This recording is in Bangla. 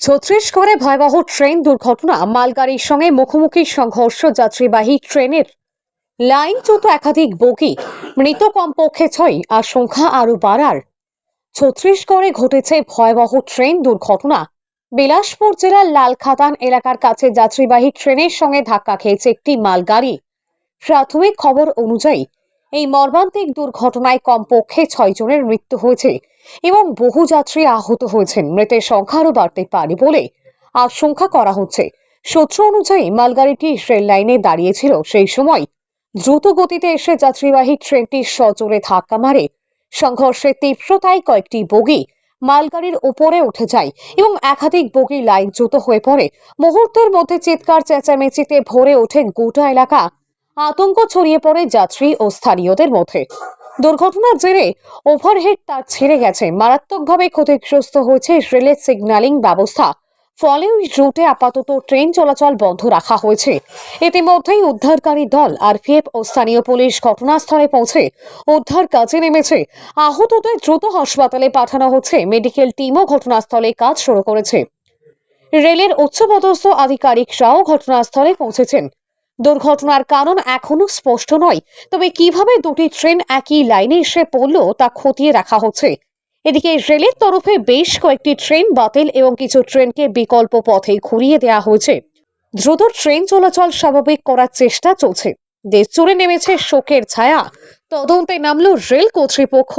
ছত্রিশগড়ে ভয়াবহ ট্রেন দুর্ঘটনা মালগাড়ির সঙ্গে মুখোমুখি সংঘর্ষ যাত্রীবাহী ট্রেনের। লাইন লাইনচ্যুত একাধিক বগি, মৃত কমপক্ষে ছয় আর সংখ্যা আরও বাড়ার। ছত্রিশগড়ে ঘটেছে ভয়াবহ ট্রেন দুর্ঘটনা। বিলাসপুর জেলার লালখাতান এলাকার কাছে যাত্রীবাহী ট্রেনের সঙ্গে ধাক্কা খেয়েছে একটি মালগাড়ি। প্রাথমিক খবর অনুযায়ী এই মর্মান্তিক দুর্ঘটনায় কমপক্ষে ছয় জনের মৃত্যু হয়েছে এবং বহু যাত্রী আহত হয়েছেন। মৃতের সংখ্যা আরও বাড়তে পারে বলে আশঙ্কা করা হচ্ছে। সূত্র অনুযায়ী মালগাড়িটি রেল লাইনে দাঁড়িয়েছিল। সেই সময় দ্রুত গতিতে এসে যাত্রীবাহী ট্রেনটি সজোরে ধাক্কা মারে। সংঘর্ষের তীব্রতায় কয়েকটি বগি মালগাড়ির উপরে উঠে যায় এবং একাধিক বগি লাইন লাইনচ্যুত হয়ে পড়ে। মুহূর্তের মধ্যে চিৎকার, চেঁচামেচিতে ভরে ওঠে গোটা এলাকা। আতঙ্ক ছড়িয়ে পড়ে যাত্রী ও স্থানীয়দের মধ্যে। দুর্ঘটনার জেরে ওভারহেড তার ছিঁড়ে গেছে। মারাত্মকভাবে ক্ষতিগ্রস্ত হয়েছে রেলের সিগন্যালিং ব্যবস্থা। ফলে ওই রুটে আপাতত ট্রেন চলাচল বন্ধ রাখা হয়েছে। ইতিমধ্যেই উদ্ধারকারী দল, আরপিএফ ও স্থানীয় পুলিশ ঘটনাস্থলে পৌঁছে উদ্ধার কাজে নেমেছে। আহতদের দ্রুত হাসপাতালে পাঠানো হচ্ছে। মেডিকেল টিমও ঘটনাস্থলে কাজ শুরু করেছে। রেলের উচ্চপদস্থ আধিকারিকরাও ঘটনাস্থলে পৌঁছেছেন। দুর্ঘটনার কারণ এখনও স্পষ্ট নয়। তবে কীভাবে দুটি ট্রেন একই লাইনে এসে পড়ল তা খতিয়ে রাখা হচ্ছে। এদিকে রেলের তরফে বেশ কয়েকটি ট্রেন বাতিল এবং কিছু ট্রেনকে বিকল্প পথে ঘুরিয়ে দেওয়া হয়েছে। দ্রুত ট্রেন চলাচল স্বাভাবিক করার চেষ্টা চলছে। দেশ জুড়ে নেমেছে শোকের ছায়া। তদন্তে নামল রেল কর্তৃপক্ষ।